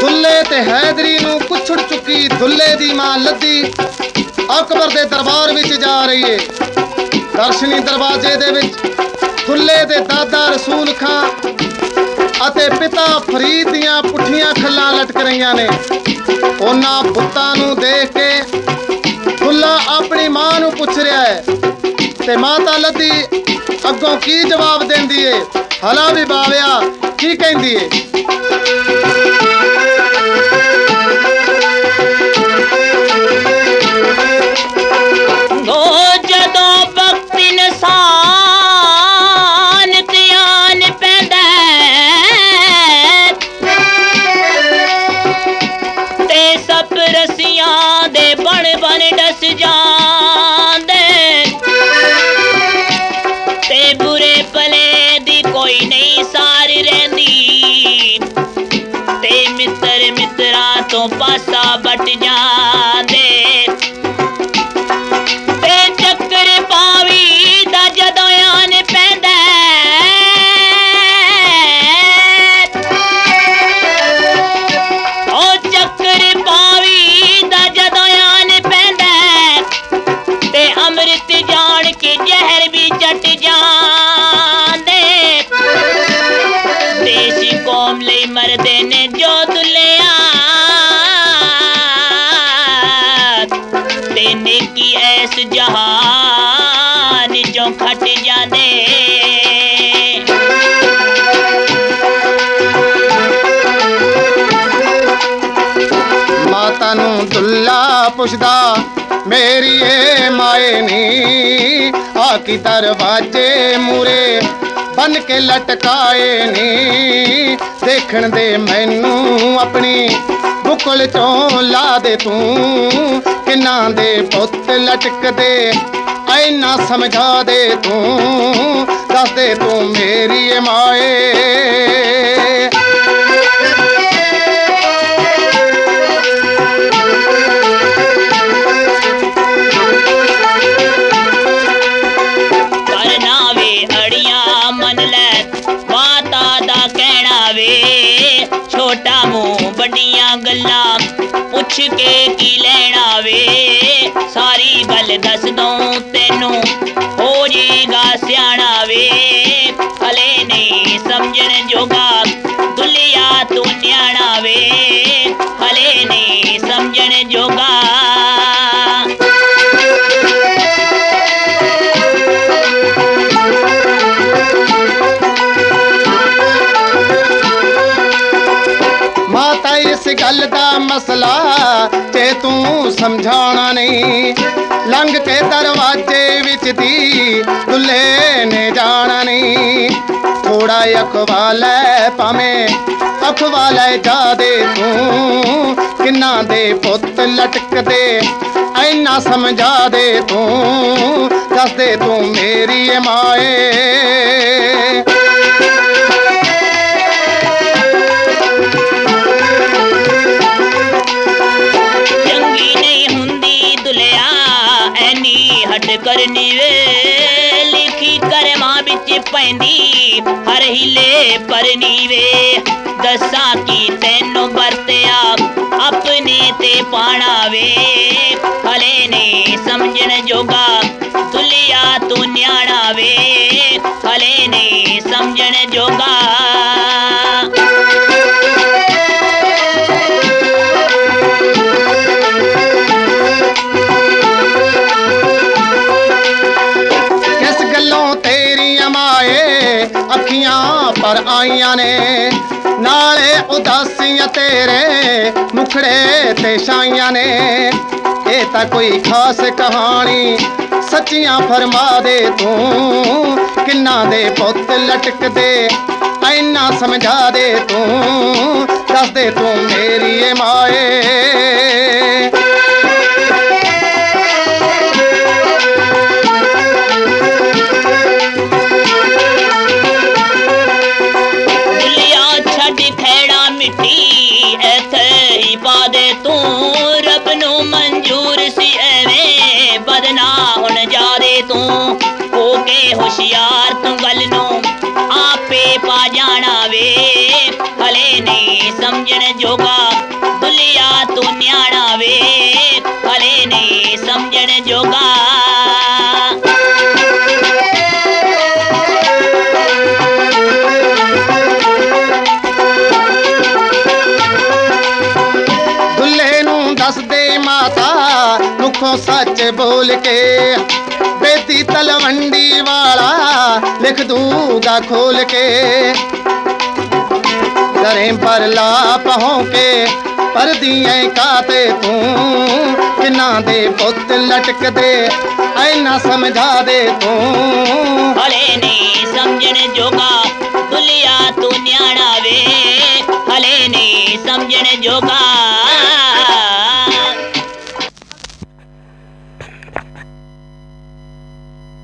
ਦੁੱਲੇ ਤੇ ਹੈਦਰੀ ਨੂੰ ਪੁੱਛੜ ਚੁੱਕੀ ਦੁੱਲੇ ਦੀ ਮਾਂ ਲੱਦੀ। ਅਕਬਰ ਦੇ ਦਰਬਾਰ ਵਿੱਚ ਜਾ ਰਹੀ ਏ। ਦਰਸ਼ਨੀ ਦਰਵਾਜ਼ੇ ਦੇ ਵਿੱਚ ਦੁੱਲੇ ਦੇ ਦਾਦਾ ਰਸੂਲ ਖਾਂ ਅਤੇ ਪਿਤਾ ਫਰੀਦ ਦੀਆਂ ਪੁੱਠੀਆਂ ਖੱਲਾਂ ਲਟਕ ਰਹੀਆਂ ਨੇ। ਉਹਨਾਂ ਬੁੱਤਾਂ ਨੂੰ ਦੇਖ ਕੇ ਦੁੱਲਾ ਆਪਣੀ ਮਾਂ ਨੂੰ ਪੁੱਛ ਰਿਹਾ ਹੈ ਤੇ ਮਾਤਾ ਲੱਦੀ ਅੱਗੋਂ ਕੀ ਜਵਾਬ ਦਿੰਦੀ ਏ? ਹਲਾ ਵੀ ਬਾਵਿਆ ਕੀ ਕਹਿੰਦੀ ਏ? पासा बट जा ਜਹਾਨ ਜਾਂਦੇ। ਮਾਤਾ ਨੂੰ ਦੁੱਲਾ ਪੁੱਛਦਾ, ਮੇਰੀ ਏ ਮਾਏ ਨੀ ਆ ਕੀ ਦਰਵਾਜੇ ਮੂਰੇ ਬਨ ਕੇ ਲਟਕਾਏ ਨੀ। ਦੇਖਣ ਦੇ ਮੈਨੂੰ ਆਪਣੀ ਬੁਕਲ ਚੋਂ ਲਾ ਦੇ ਤੂੰ, ਕਿੰਨਾ ਦੇ ਪੁੱਤ ਲਟਕਦੇ ਐਨਾ ਸਮਝਾ ਦੇ ਤੂੰ, ਦੱਸ ਦੇ ਤੂੰ ਮੇਰੀ ਏ ਮਾਏ। ਕਰਨਾ ਵੇ ਅੜੀਆਂ, ਮੰਨ ਲੈ ਮਾਤਾ ਦਾ ਕਹਿਣਾ ਵੇ। ਛੋਟਾ ਮੂੰਹ ਵੱਡੀਆਂ ਗੱਲਾਂ ਪੁੱਛ ਕੇ ਕੀ ਲੈਣਾ ਵੇ। ਦੱਸ ਦਊਂ ਤੈਨੂੰ, ਹੋ ਜੇਗਾ ਸਿਆਣਾ ਵੇ। ਹਲੇ ਨਹੀਂ ਸਮਝਣ ਜੋਗਾ ਦੁਲਿਆ ਤੂੰ ਨਿਆਣਾ ਵੇ। ਹਲੇ ਨਹੀਂ ਸਮਝਣ ਜੋਗਾ ਗੱਲ ਦਾ ਮਸਲਾ ਤੇ ਤੂੰ ਸਮਝਾਉਣਾ ਨਹੀਂ। ਲੰਘ ਕੇ ਦਰਵਾਜ਼ੇ ਵਿੱਚ ਦੀ ਦੁੱਲੇ ਨੇ ਜਾਣਾ ਨਹੀਂ। ਥੋੜਾ ਅਖਵਾ ਲੈ ਭਾਵੇਂ ਅਖਵਾਲੇ ਜਾ ਦੇ ਤੂੰ। ਕਿੰਨਾ ਦੇ ਪੁੱਤ ਲਟਕਦੇ, ਐਨਾ ਸਮਝਾ ਦੇ ਤੂੰ। ਦੱਸ ਦੇ ਤੂੰ ਮੇਰੀ ਮਾਏ। ਐਨੀ ਕਰਨੀ ਵੇ, ਲਿਖੀ ਕਰਮਾਂ ਵਿੱਚ ਪੈਂਦੀ, ਹਰ ਹਿਲੇ ਪਰਨੀ ਵੇ। ਦੱਸਾਂ ਕੀ ਤੈਨੂੰ ਵਰਤਿਆ ਆਪਣੇ ਤੇ ਪਾਣਾ ਵੇ। ਹਲੇ ਨਹੀਂ ਸਮਝਣ ਜੋਗਾ ਦੁਲਿਆ ਤੂੰ ਨਿਆਣਾ ਵੇ। ਹਲੇ ਨਹੀਂ ਸਮਝਣ ਜੋਗਾ ਕਿਸ ਤੇਰੀਆਂ ਮਾਏ ਅੱਖੀਆਂ ਪਰ ਆਈਆਂ ਨੇ। ਨਾਲੇ ਉਦਾਸੀਆਂ ਤੇਰੇ ਮੁਖੜੇ ਤੇ ਛਾਈਆਂ ਨੇ। ਇਹ ਤਾਂ ਕੋਈ ਖਾਸ ਕਹਾਣੀ ਸੱਚੀਆਂ ਫਰਮਾ ਦੇ ਤੂੰ। ਕਿੰਨਾ ਦੇ ਪੁੱਤ ਲਟਕਦੇ, ਐਨਾ ਸਮਝਾ ਦੇ ਤੂੰ। ਦੱਸ ਦੇ ਤੂੰ ਮੇਰੀ ਏ ਮਾਏ અલનો આપે પાજાણાવે. ભલે ને સમજણ જોગા દુલિયા તું ન્યાણાવે. ભલે ને સમજણ જોગા ਨੂੰ ਮਾਤਾ ਮੁਖੋਂ ਸੱਚ ਬੋਲ ਕੇ। ਬੇਦੀ ਤਲਵੰਡੀ ਵਾਲਾ ਲਿਖ ਦੂਗਾ ਖੋਲ ਕੇ। ਕਰੇ ਪਰ ਲਾਪ ਹੋ ਕੇ ਪਰਦੀਆਂ ਕਾਤੇ ਤੂੰ। ਕਿਨਾਂ ਦੇ ਪੁੱਤ ਲਟਕਦੇ, ਐਨਾ ਸਮਝਾ ਦੇ ਤੂੰ। ਹਲੇ ਨਹੀਂ ਸਮਝਣ ਜੋਗਾ ਦੁਲਿਆ ਤੂੰ ਨਿਆਣਾ ਵੇ। ਹਲੇ ਨਹੀਂ ਸਮਝਣ ਜੋਗਾ